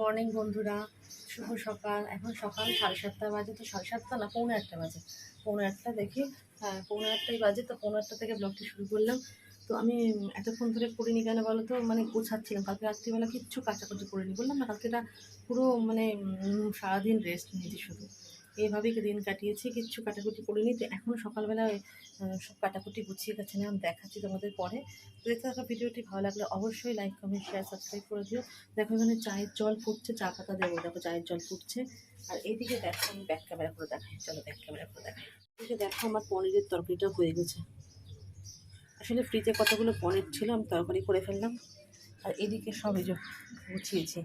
Morning বন্ধুরা, শুভ সকাল। এখন সকাল সাড়ে সাতটা বাজে, তো সাড়ে সাতটা না, পৌনে একটা বাজে। পৌনে একটা দেখি। হ্যাঁ পৌনে একটাই বাজে, তো পৌনে একটা থেকে ব্লগটি শুরু করলাম। তো আমি এতক্ষণ ধরে করিনি কেন বলো তো? মানে গোছাচ্ছিলাম। কালকে রাত্রিবেলা কিচ্ছু কাচাকুচি করিনি। বললাম না কালকেটা পুরো মানে সারাদিন রেস্ট নিয়েছি শুধু। এইভাবেই দিন কাটিয়েছি? কিচ্ছু কাটাকুটি করিনি। তো এখন সকালবেলা সব কাটাকুটি গুছিয়ে গেছে, আমি দেখাচ্ছি তোমাদের পরে। তো দেখতে থাকা, ভিডিওটি ভালো লাগলে অবশ্যই লাইক কমেন্ট শেয়ার সাবস্ক্রাইব করে দিও। দেখো এখানে চায়ের জল ফুটছে, চা পাতা দেবো। দেখো চায়ের জল ফুটছে। আর এইদিকে দেখো, আমি ব্যাক ক্যামেরা করে দেখাই। চলো ব্যাক ক্যামেরা করে দেখাই। এদিকে দেখো আমার পনিরের তরকারিটা হয়ে গেছে। আসলে ফ্রিজে কতগুলো পনির ছিল, আমি তরকারি করে ফেললাম। আর এদিকে সব এই গুছিয়েছি।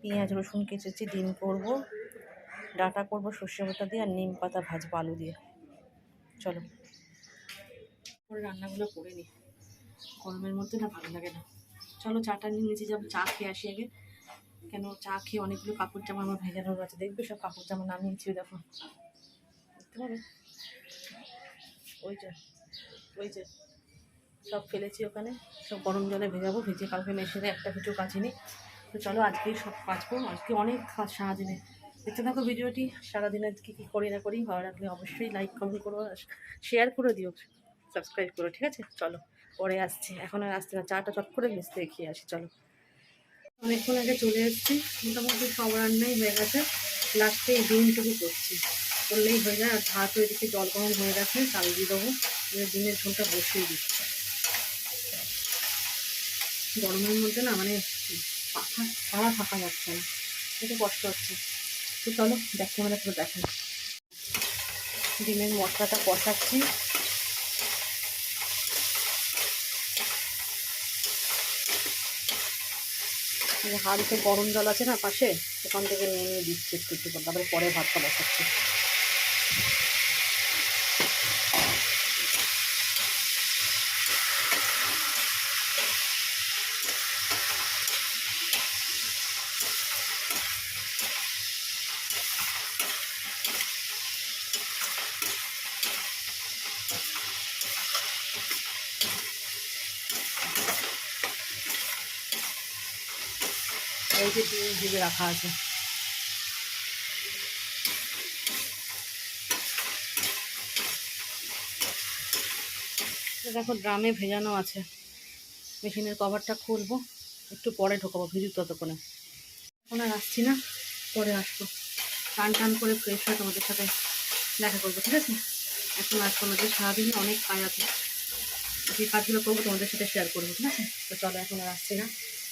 পেঁয়াজ, রসুন কেচেছি, ডিম করব। ডাটা করব সর্ষে বাটা দিয়ে আর নিম পাতা ভাজবো আলু দিয়ে। চলো। রান্নাগুলো করে নিই গরমের মধ্যে না ভালো লাগে না। চলো চাটা নিয়ে নিচে যাব, চা খেয়ে আসি আগে। কেন চা খেয়ে অনেকগুলো কাপড় জামা আমার ভেজানো আছে দেখবে সব কাপড় জামা নামিয়েছি দেখো। ওই যে ওই যে। সব ফেলেছি ওখানে। সব গরম জলে ভেজাবো, ভেজে কালকে মেশিনে একটা কিছু কাচিনি। তো চলো আজকেই সব কাচবো। আজকে অনেক কাজ সারাদিনে দেখতে থাকো ভিডিওটি। সারাদিনে কী কী করি না করি ভালো লাগলে অবশ্যই লাইক কমেন্ট করো শেয়ার করে দিও। সাবস্ক্রাইব করো, ঠিক আছে? চলো, পরে আসছি। এখন আর আসছে না, চাটা চট করে মিশতে খেয়ে আসি, চলো। অনেকক্ষণ আগে চলে এসেছি, মোটামুটি সব রান্নাই হয়ে গেছে। লাস্টে এই ডিমটুকু করছি। করলেই হয়ে যায়, আর ভাত ওইদিকে জল গরম হয়ে গেছে, চাল দিয়ে দেবো। ডিমের ঝোলটা বসিয়ে দিচ্ছি। গরমের মধ্যে না মানে পাখা সারা থাকা যাচ্ছে না। একটু কষ্ট হচ্ছে। তো চলো দেখতে মানে পুরো দেখাই ডিমের মশলাটা কষাচ্ছি। হাড়িতে গরম জল আছে না পাশে, ওখান থেকে নিয়ে নিয়ে দিচ্ছি একটু একটু তারপরে পরে ভাতটা বসাচ্ছি। এই যে রাখা আছে। দেখো ড্রামে ভেজানো আছে। মেশিনের কভারটা খুলবো, একটু পরে ঢোকাবো ভিজুক ততক্ষণে। এখন আর আসছি না, পরে আসব। টান টান করে ফ্রেশ হয়ে তোমাদের সাথে দেখা করব, ঠিক আছে? এখন আসব আমাদের সারাদিনে অনেক কাজ আছে। যে কাজগুলো করব তোমাদের সাথে শেয়ার করব, ঠিক আছে? তো চলো, এখন আর আসছি না।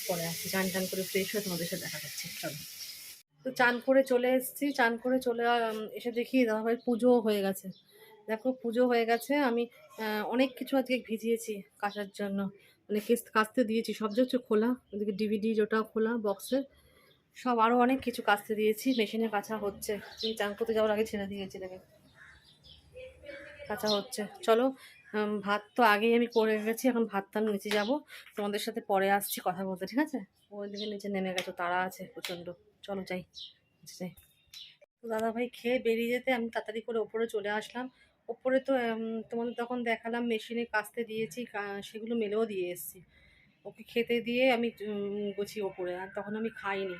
পরে আসছি। চান টান করে ফ্রেশ হয়ে তোমাদের সাথে দেখা করছি। চলো। তো চান করে চলে এসেছি। চান করে চলে এসে দেখি দাদাভাই পুজো হয়ে গেছে। দেখো, পুজো হয়ে গেছে। আমি অনেক কিছু আজকে ভিজিয়েছি কাচার জন্য। মানে কেস কাচতে দিয়েছি। সব কিছু খোলা। ওদিকে ডিভিডি ওটাও খোলা বক্সের সব আরও অনেক কিছু কাচতে দিয়েছি। মেশিনে কাঁচা হচ্ছে। তুমি চান করতে যাওয়ার আগে ছেড়ে দিয়েছি দেখে কাঁচা হচ্ছে। চলো ভাত তো আগেই আমি করে গেছি এখন ভাতটা আমি নিচে যাব। তোমাদের সাথে পরে আসছি কথা বলতে, ঠিক আছে? ওইদিকে নিচে নেমে গেছো, তারা আছে প্রচণ্ড। চলো যাই, নিচে দাদা ভাই খেয়ে বেরিয়ে যেতে আমি তাড়াতাড়ি করে ওপরে চলে আসলাম। ওপরে তো তোমাদের তখন দেখালাম, মেশিনে কাচতে দিয়েছি সেগুলো মেলেও দিয়ে এসেছি। ওকে খেতে দিয়ে আমি গেছি ওপরে, আর তখন আমি খাইনি।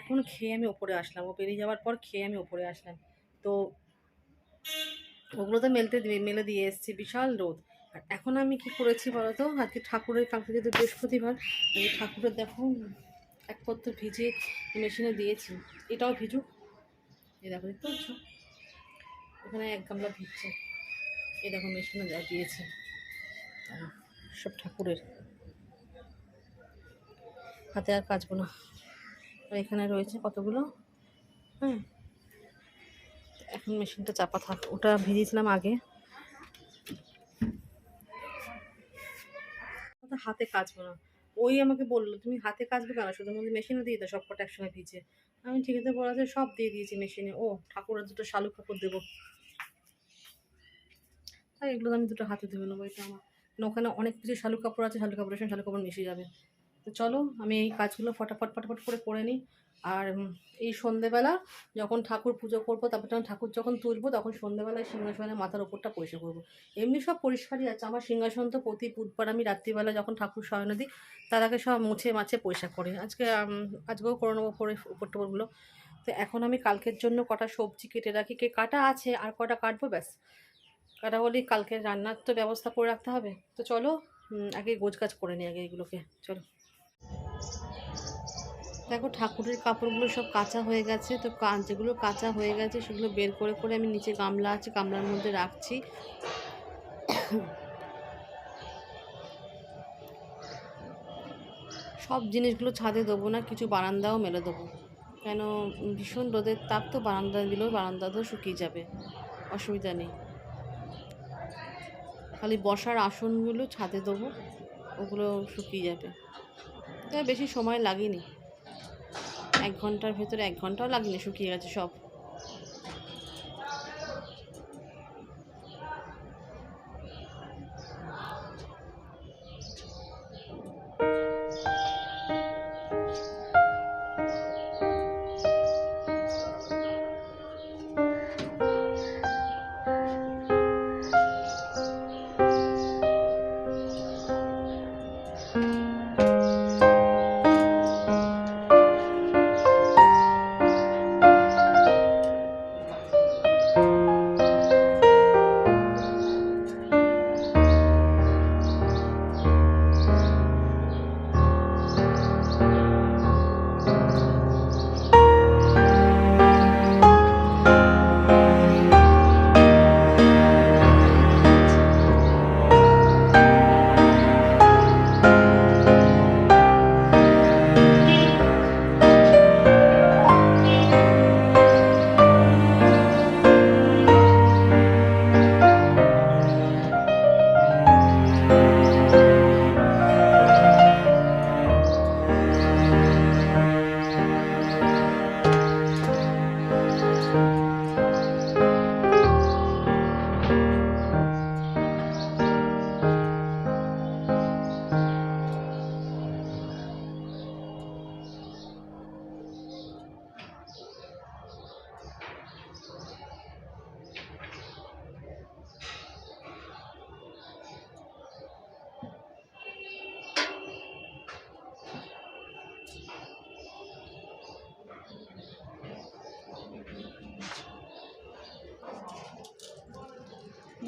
এখন খেয়ে আমি ওপরে আসলাম, ও বেরিয়ে যাওয়ার পর খেয়ে আমি ওপরে আসলাম। তো ওগুলো তো মেলতে মেলে দিয়ে এসেছি, বিশাল রোদ। আর এখন আমি কি করেছি বলো তো আজকে ঠাকুরের, কালকে যদি বৃহস্পতিবার এই ঠাকুরের দেখো, এক পত্র ভিজে মেশিনে দিয়েছি। এটাও ভিজুক। এই দেখো, দেখতে পাচ্ছ? ওখানে এক গামলা ভিজছে। এই দেখো, মেশিনে যা দিয়েছি। সব ঠাকুরের। হাতে আর কাচবো না। আর এখানে রয়েছে কতগুলো? হ্যাঁ। এখন মেশিনটা চাপা থাক, ওটা ভিজিয়েছিলাম আগে। হাতে কাচবো না। ওই আমাকে বলল, তুমি হাতে কাচবে কেন? শুধু মেশিনে দিয়ে দাও, সব কটা একসঙ্গে ভিজে। আমি ঠিক আছে, বলা আছে সব দিয়ে দিয়েছি মেশিনে। ও, ঠাকুরের দুটো শালু কাপড় দেবো। তাই এগুলো আমি দুটো হাতে ধুয়ে নেব, এটা আমার। ওখানে অনেক কিছু শালু কাপড় আছে, শালু কাপড়ের সঙ্গে শালু কাপড় মিশে যাবে। তো চলো, আমি এই কাজগুলো ফটাফট ফটাফট করে করে নিই। আর এই সন্ধেবেলা যখন ঠাকুর পুজো করব, তারপর যখন ঠাকুর যখন তুলবো, তখন সন্ধেবেলায় সিংহাসনের মাথার ওপরটা পরিষ্কার করব। এমনি সব পরিষ্কারই আছে। আমার সিংহাসন তো প্রতি বুধবার আমি রাত্রিবেলা যখন ঠাকুর শয়নে দিই, তার আগে সব মুছে মাছে পরিষ্কার করে। আজকে আজকেও করে নেব পরে উপর টোপরগুলো তো এখন আমি কালকের জন্য কটা সবজি কেটে রাখি। কে কাটা আছে আর কটা কাটবো, ব্যাস। কাটা হলেই কালকে রান্নার তো ব্যবস্থা করে রাখতে হবে। তো চলো আগে গোছ কাজ করে নিই আগে এগুলোকে। চলো। দেখো ঠাকুরের কাপড়গুলো সব কাঁচা হয়ে গেছে, তো যেগুলো কাঁচা হয়ে গেছে সেগুলো বের করে করে আমি নিচে গামলা আছে, গামলার মধ্যে রাখছি। সব জিনিসগুলো ছাদে দেবো না, কিছু বারান্দাও মেলে দেবো। কেন? ভীষণ রোদের তাপ, তো বারান্দা দিলেও বারান্দা তো শুকিয়ে যাবে, অসুবিধা নেই। খালি বসার আসনগুলো ছাদে দেবো, ওগুলো শুকিয়ে যাবে। তাই বেশি সময় লাগেনি। এক ঘণ্টার ভেতরে এক ঘন্টাও লাগেনি শুকিয়ে গেছে সব।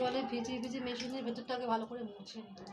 জলে ভিজিয়ে ভিজিয়ে মেশিনের ভেতরটাকে ভালো করে মুছে নিতে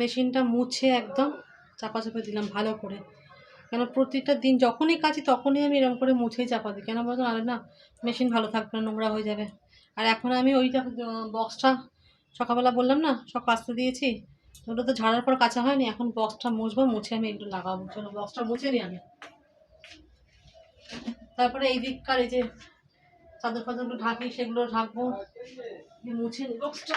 মেশিনটা মুছে একদম চাপা চাপে দিলাম ভালো করে। কেন প্রতিটা দিন যখনই কাছি তখনই আমি এরকম করে মুছেই চাপা দিই। কেন বলতো আরে না, মেশিন ভালো থাকবে না, নোংরা হয়ে যাবে। আর এখন আমি ওইটা বক্সটা সকালবেলা বললাম না, সব কাচতে দিয়েছি। ওটা তো ঝাড়ার পর কাঁচা হয়নি, এখন বক্সটা মুছবো, মুছে আমি একটু লাগাবো। চলো, বক্সটা মুছে নিই আমি। তারপরে এই দিককার এই যে চাদর ফাদরগুলো ঢাকি, সেগুলো ঢাকবো, মুছে বক্সটা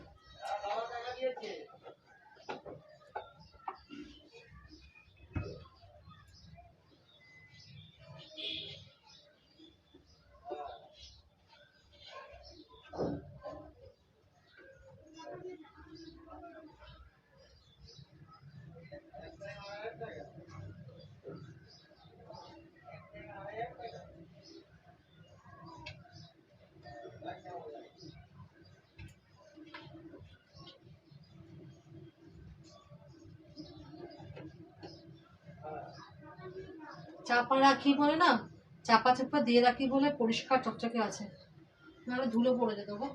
চাপা রাখি বলে না, চাপা চাপা দিয়ে রাখি বলে পরিষ্কার চকচকে আছে। নাহলে ধুলো পড়ে যেত গো।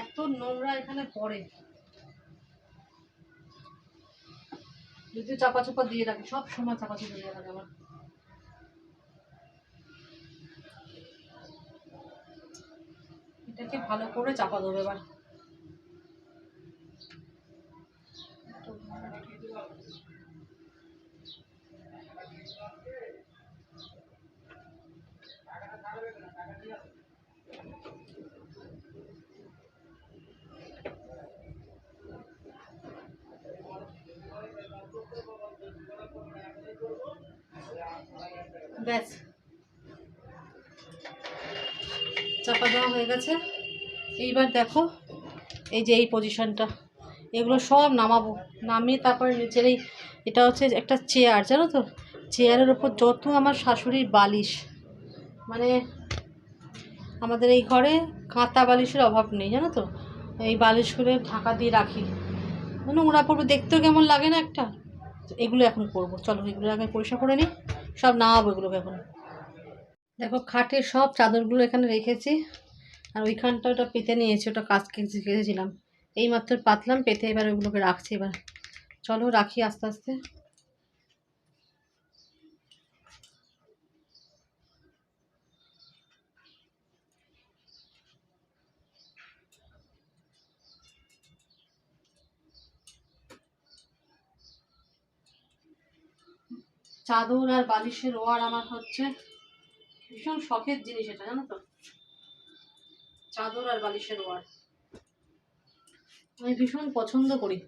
এত নোংরা এখানে পড়ে। যদি চাপা চাপা দিয়ে রাখি, সব সময় চাপা চাপা দিয়ে রাখি আমার। এটাকে ভালো করে চাপা দেবো এবার। এইবার দেখো, এই যে এই পজিশনটা এগুলো সব নামাবো। নামিয়ে তারপরে নিচের এই, এটা হচ্ছে একটা চেয়ার জানো তো? চেয়ারের ওপর যত আমার শাশুড়ির বালিশ মানে আমাদের এই ঘরে কাঁথা বালিশের অভাব নেই, জানো তো? এই বালিশগুলো ঢাকা দিয়ে রাখি। নোংরা পড়বে, দেখতেও কেমন লাগে না একটা? এগুলো এখন করব। চলো, এগুলো আগে পরিষ্কার করে নিই। সব নামাবো এগুলোকে এখন। দেখো, খাটের সব চাদরগুলো এখানে রেখেছি। আর ওইখানটা ওটা পেতে নিয়েছি, ওটা কাজ কেটে কেটেছিলাম। এই মাত্র পাতলাম, পেতে এবার ওগুলোকে রাখছি এবার। চলো রাখি আস্তে আস্তে। চাদর আর বালিশের ওয়ার আমার হচ্ছে ভীষণ শখের জিনিস এটা, জানো তো? চাদর আর বালিশের ওয়ার। আমি ভীষণ পছন্দ করি।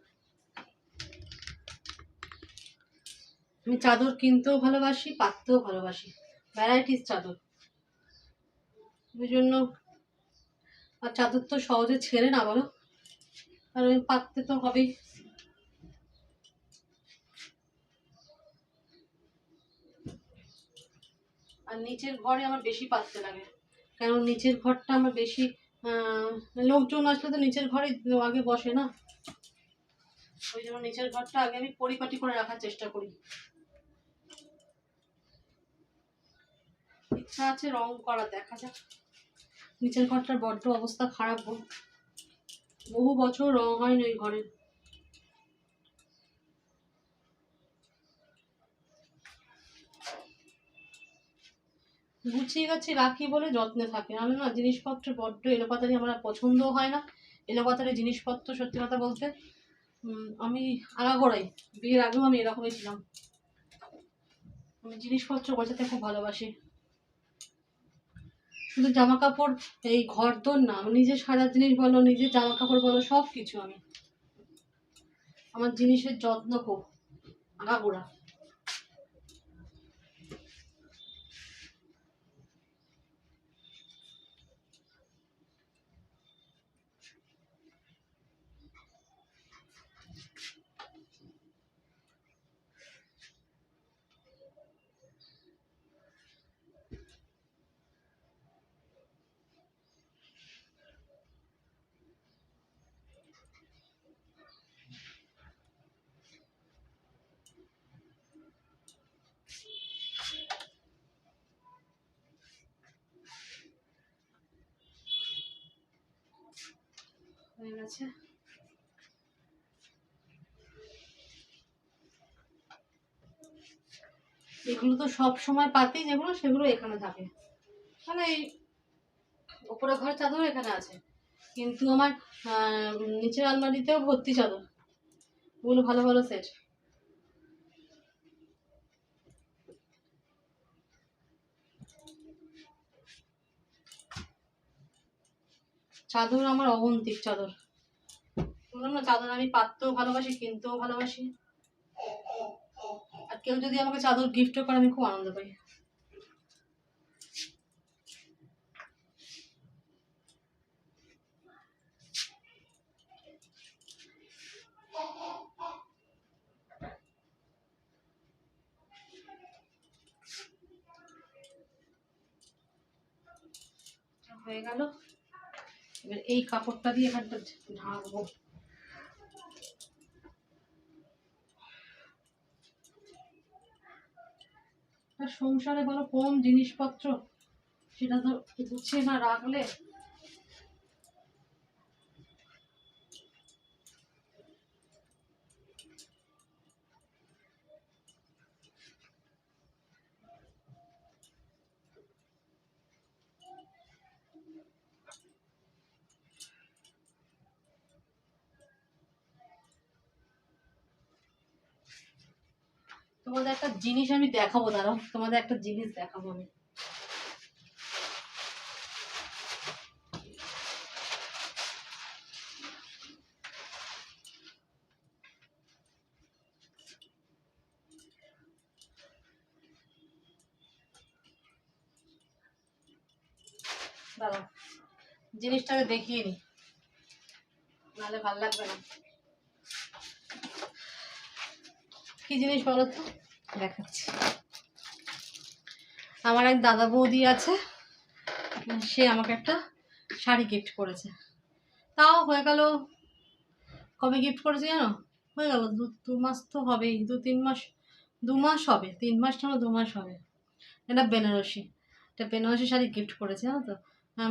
আমি চাদর কিনতেও ভালোবাসি, পাততেও ভালোবাসি। ভ্যারাইটিস চাদর। ওই জন্য আর চাদর তো সহজে ছেড়ে না, বলো? আর ওই পাততে তো হবেই। আর নিচের ঘরে আমার বেশি পাততে লাগে। কারণ নিচের ঘরটা আমার বেশি লোকজন আসলে তো নিচের ঘরে আগে বসে না। ওই জন্য নিচের ঘরটা আগে আমি পরিপাটি করে রাখার চেষ্টা করি। ইচ্ছা আছে রং করা, দেখা যাক। নিচের ঘরটার বড্ড অবস্থা খারাপ বহু বছর রং হয়নি ওই ঘরের গুছিয়ে গাছি রাখি বলে যত্নে থাকে। নাহলে না জিনিসপত্র বড্ড এলোপাতারি আমার আর পছন্দও হয় না। এলোপাতারি জিনিসপত্র সত্যি কথা বলতে আমি আগাগোড়াই বিয়ের আগেও আমি এরকমই ছিলাম। আমি জিনিসপত্র গোছাতে খুব ভালোবাসি। শুধু জামা কাপড় এই ঘর দোর না, আমি নিজের সারা জিনিস বলো নিজের জামা কাপড় বলো সব কিছু আমি। আমার জিনিসের যত্ন খুব। আগাগোড়া আছে এগুলো তো সব সময় পাতি যেগুলো, সেগুলো এখানে থাকে। মানে এই ওপরে ঘর চাদর এখানে আছে। কিন্তু আমার নিচের আলমারিতেও ভর্তি চাদর। ওগুলো ভালো ভালো সেট চাদর আমার অগন্তিক চাদর। বললাম না, চাদর আমি পাততেও ভালোবাসি, কিনতেও ভালোবাসি। আর কেউ যদি আমাকে চাদর গিফটও করে, আমি খুব আনন্দ পাই। হয়ে গেল। এবার এই কাপড়টা দিয়ে এখানটা ঢাকবো সংসারে বলো কম জিনিসপত্র, সেটা তো গুছিয়ে না রাখলে তোমাদের একটা জিনিস আমি দেখাবো, দাঁড়াও, তোমাদের একটা জিনিস দেখাবো আমি। জিনিসটাকে দেখিয়ে নি। নাহলে ভালো লাগবে না। কি জিনিস বলো তো দেখাচ্ছি। আমার এক দাদা বৌদি আছে, সে আমাকে একটা শাড়ি গিফট করেছে। তাও হয়ে গেল, কবে গিফট করেছে জানো? হয়ে গেল দু দু মাস তো হবেই, দু, তিন মাস, দু মাস হবে, তিন মাস না দু মাস হবে। এটা বেনারসি এটা বেনারসি শাড়ি গিফট করেছে, জানো তো?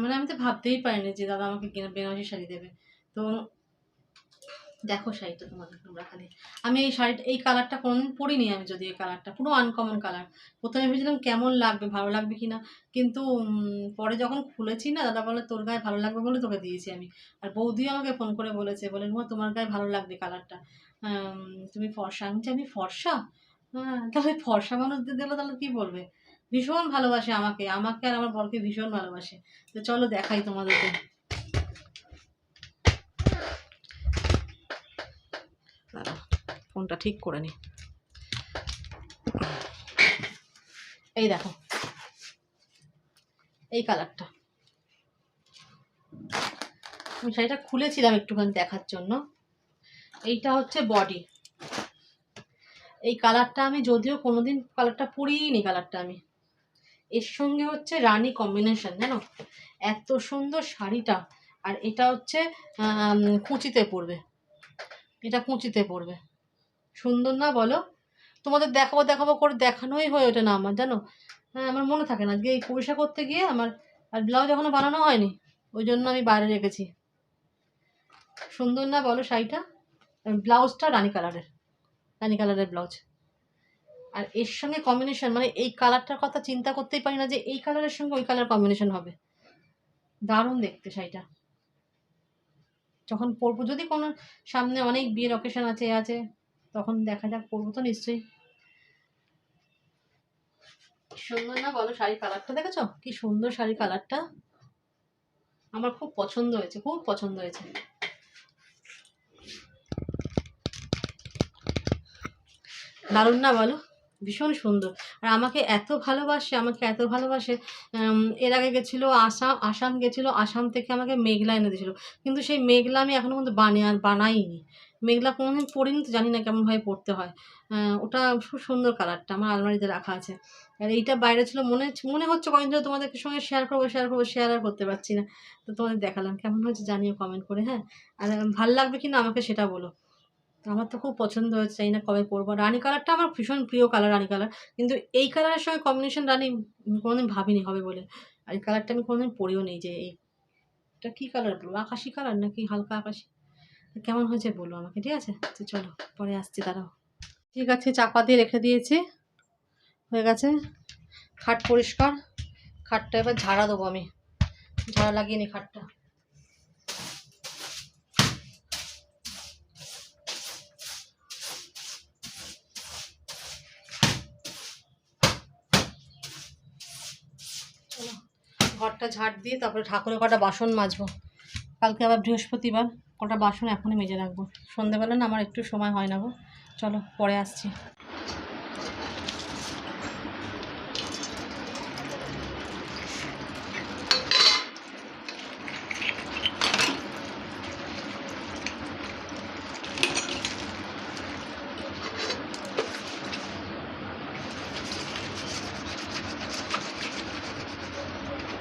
মানে আমি তো ভাবতেই পারিনি যে দাদা আমাকে বেনারসি শাড়ি দেবে। তো দেখো শাড়িটা তোমাদের তোমরা খালি আমি এই শাড়িটা, এই কালারটা কোনোদিন পরিনি আমি যদি এই কালারটা পুরো আনকমন কালার প্রথমে ভেবেছিলাম কেমন লাগবে, ভালো লাগবে কিনা। কিন্তু পরে যখন খুলেছি না, দাদা বলে তোর গায়ে ভালো লাগবে বলে তোকে দিয়েছি আমি। আর বৌদিও আমাকে ফোন করে বলেছে, বলে, মা, তোমার গায়ে ভালো লাগবে কালারটা তুমি ফর্সা, আমি আমি ফর্সা? হ্যাঁ তাহলে ফর্সা মানুষদের দিলে তাহলে কী বলবে? ভীষণ ভালোবাসে আমাকে আমাকে আর আমার বরকে ভীষণ ভালোবাসে। তো চলো দেখাই তোমাদেরকে দাঁড়াও, ফোনটা ঠিক করে নি। এই দেখো। এই কালারটা। আমি শাড়িটা খুলেছিলাম একটুখানি দেখার জন্য। এইটা হচ্ছে বডি। এই কালারটা আমি যদিও কোনোদিন কালারটা পরিনি কালারটা আমি। এর সঙ্গে হচ্ছে রানী কম্বিনেশন জানো? এত সুন্দর শাড়িটা। আর এটা হচ্ছে কুচিতে পড়বে এটা কুচিতে পড়বে সুন্দর না বলো? তোমাদের দেখাবো দেখাবো করে দেখানোই হয়ে ওঠে না আমার, জানো? হ্যাঁ আমার মনে থাকে না। আজকে এই পয়সা করতে গিয়ে আমার আর ব্লাউজ এখনও বানানো হয়নি, ওই জন্য আমি বাইরে রেখেছি। সুন্দর না বলো শাড়িটা? ব্লাউজটা রানী কালারের রানী কালারের ব্লাউজ। আর এর সঙ্গে কম্বিনেশন মানে এই কালারটার কথা চিন্তা করতেই পারি না যে এই কালারের সঙ্গে ওই কালার কম্বিনেশন হবে। দারুণ দেখতে শাড়িটা। যখন পরবো, যদি কোনো সামনে অনেক বিয়ের অকেশন আছে আছে তখন দেখা যাক পরবো তো নিশ্চয়ই। সুন্দর না বলো শাড়ির কালারটা দেখেছ? কি সুন্দর শাড়ির কালারটা। আমার খুব পছন্দ হয়েছে, খুব পছন্দ হয়েছে। দারুণ না বলো? ভীষণ সুন্দর। আর আমাকে এত ভালোবাসে, আমাকে এত ভালোবাসে এর আগে গেছিল আসাম আসাম গেছিল, আসাম থেকে আমাকে মেঘলা এনে দিয়েছিলো। কিন্তু সেই মেঘলা আমি এখনও পর্যন্ত বানিয়ে, বানাইনি। মেঘলা কোনোদিন পরিনি তো, জানি না কেমনভাবে পড়তে হয়। ওটা খুব সুন্দর কালারটা আমার আলমারিতে রাখা আছে। আর এইটা বাইরে ছিল, মনে মনে হচ্ছে কয়েকদিন ধরে তোমাদের সঙ্গে শেয়ার করব শেয়ার করব শেয়ার আর করতে পারছি না। তো তোমাদের দেখালাম, কেমন হয়েছে জানিও কমেন্ট করে হ্যাঁ? আর ভালো লাগবে কি না আমাকে সেটা বলো। আমার তো খুব পছন্দ হয়েছে, জানি না কবে পরবো। রানী কালারটা আমার ভীষণ প্রিয় কালার রানী কালার কিন্তু এই কালারের সঙ্গে কম্বিনেশন রানী কোনোদিন ভাবিনি, হবে বলে। আর এই কালারটা আমি কোনোদিন পরেও নেই যে এই। এটা কী কালার বলব আকাশি কালার নাকি হালকা আকাশি? কেমন হয়েছে বলো আমাকে, ঠিক আছে? চলো, পরে আসছি, দাঁড়াও। ঠিক আছে চাপা দিয়ে রেখে দিয়েছি। হয়ে গেছে। খাট পরিষ্কার। খাটটা এবার ঝাড়া দেবো আমি। ঝাড়া লাগিয়ে নি খাটটা। ঘরটা ঝাড় দিয়ে তারপরে ঠাকুরের কটা বাসন মাজবো। কালকে আবার বৃহস্পতিবার। কটা বাসন এখনই মেজে রাখব। সন্ধেবেলা না আমার একটু সময় হয় না গো। চলো, পরে আসছি।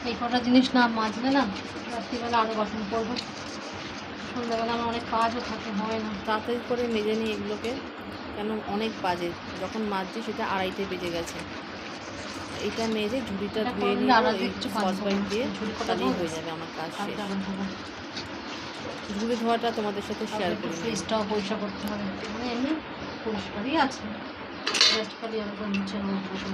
এই কটা জিনিস না মাজলে না রাত্রিবেলা আরও বাসন করব। সন্ধ্যাবেলা আমার অনেক কাজও থাকে হয় না। তাড়াতাড়ি করে মেজে নিই এগুলোকে কেন অনেক বাজে। যখন মাজছি সেটা আড়াইটে বেজে গেছে। এটা মেজে ঝুড়িটা ধুয়ে নিয়ে সসপ্যান দিয়ে হয়ে যাবে আমার কাজ শেষ। ঝুড়ি ধোয়াটা তোমাদের সাথে শেয়ার করি ফ্রিজটাও পরিষ্কার করতে হবে। মানে এমনি পরিষ্কারই আছে। জাস্ট খালি একবার মুছে নেব পুরো।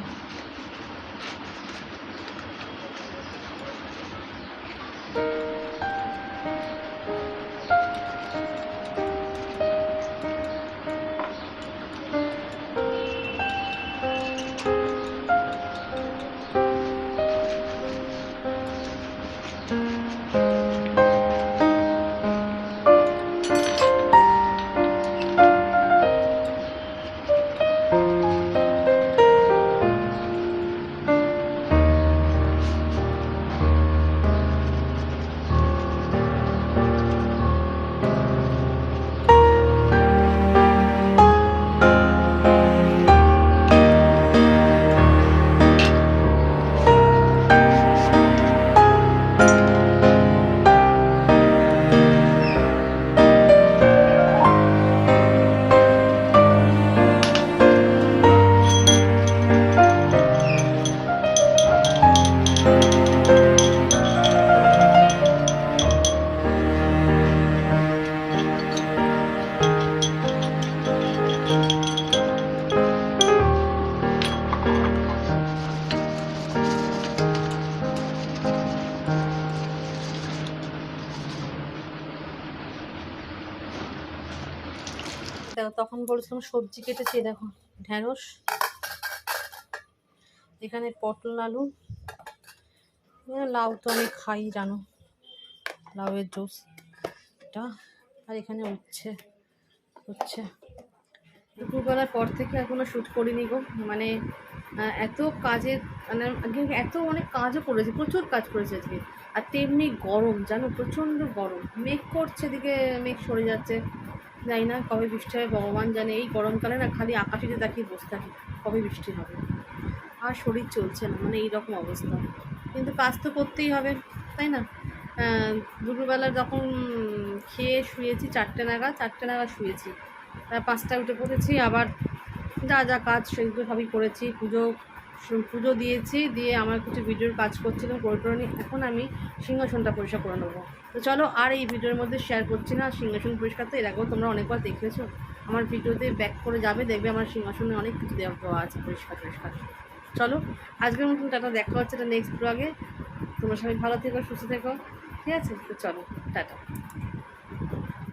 তখন বলেছিলাম, সবজি কেটেছি দেখো ঢ্যাঁড়স এখানে পটল আলু লাউ তো আমি খাই, জানো, লাউয়ের জুস, এটা, আর এখানে উচ্ছে উচ্ছে। দুপুরবেলার পর থেকে এখনও শ্যুট করিনি গো মানে এত কাজের মানে এত অনেক কাজও করেছে, প্রচুর কাজ করেছে আজকে, আর তেমনি গরম, জানো, প্রচণ্ড গরম, মেঘ করছে, এদিকে মেঘ সরে যাচ্ছে। জানি না কবে বৃষ্টি হবে ভগবান জানে, এই গরমকালে না খালি আকাশে যে তাকিয়ে বসে থাকি, কবে বৃষ্টি হবে? আর শরীর চলছে না মানে এইরকম অবস্থা। কিন্তু কাজ তো করতেই হবে, তাই না? দুপুরবেলা যখন খেয়ে শুয়েছি চারটে নাগাদ চারটে নাগাদ শুয়েছি। তার পাঁচটায় উঠে পড়েছি, আবার যা যা কাজ সেগুলো সবই করেছি, পুজো পুজো দিয়েছি, দিয়ে আমার কিছু ভিডিওর কাজ করছিলাম করে এখন আমি সিংহাসনটা পরিষ্কার করে নেব। তো চলো আর এই ভিডিওর মধ্যে শেয়ার করছি না, সিংহাসন পরিষ্কার তো এর আগেও তোমরা অনেকবার দেখেছ। আমার ভিডিওতে ব্যাক করে যাবে, দেখবে আমার সিংহাসনে অনেক কিছু দেওয়া দেওয়া আছে পরিষ্কার পরিষ্কার। চলো, আজকের মতন টাটা, দেখা হচ্ছে এটা নেক্সট ব্লগে তোমরা সবাই ভালো থেকো, সুস্থ থেকো, ঠিক আছে? তো চলো, টাটা।